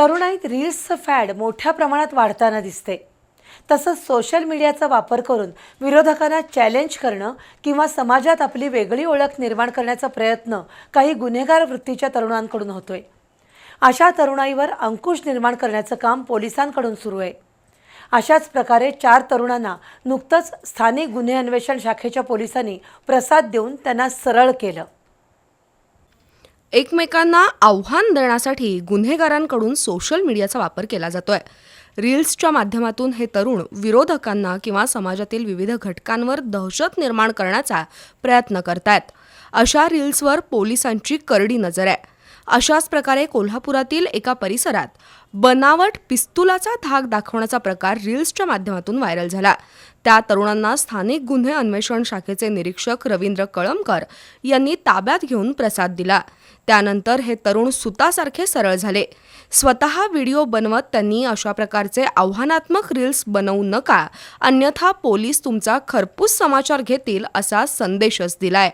तरुणाईत रील्सचं fad मोठ्या प्रमाणात वाढताना दिसते. तसंच सोशल मीडियाचा वापर करून विरोधकांना चॅलेंज करणं किंवा समाजात आपली वेगळी ओळख निर्माण करण्याचा प्रयत्न काही गुन्हेगार वृत्तीच्या तरुणांकडून होतोय. अशा तरुणाईवर अंकुश निर्माण करण्याचं काम पोलिसांकडून सुरू आहे. अशाच प्रकारे चार तरुणांना नुकतंच स्थानिक गुन्हे अन्वेषण शाखेच्या पोलिसांनी प्रसाद देऊन त्यांना सरळ केलं. एकमेकांना आव्हान देण्यासाठी गुन्हेगारांकडून सोशल मीडियाचा वापर केला जातोय. रील्सच्या माध्यमातून हे तरुण विरोधकांना किंवा समाजातील विविध घटकांवर दहशत निर्माण करण्याचा प्रयत्न करतायत. अशा रील्सवर पोलिसांची करडी नजर आहे. अशाच प्रकारे कोल्हापुरातील एका परिसरात बनावट पिस्तुलाचा धाक दाखवण्याचा प्रकार रील्सच्या माध्यमातून व्हायरल झाला. त्या तरुणांना स्थानिक गुन्हे अन्वेषण शाखेचे निरीक्षक रवींद्र कळमकर यांनी ताब्यात घेऊन प्रसाद दिला. त्यानंतर हे तरुण सुतासारखे सरळ झाले. स्वतः व्हिडिओ बनवत त्यांनी अशा प्रकारचे आव्हानात्मक रील्स बनवू नका अन्यथा पोलीस तुमचा खरपूस समाचार घेतील असा संदेशच दिलाय.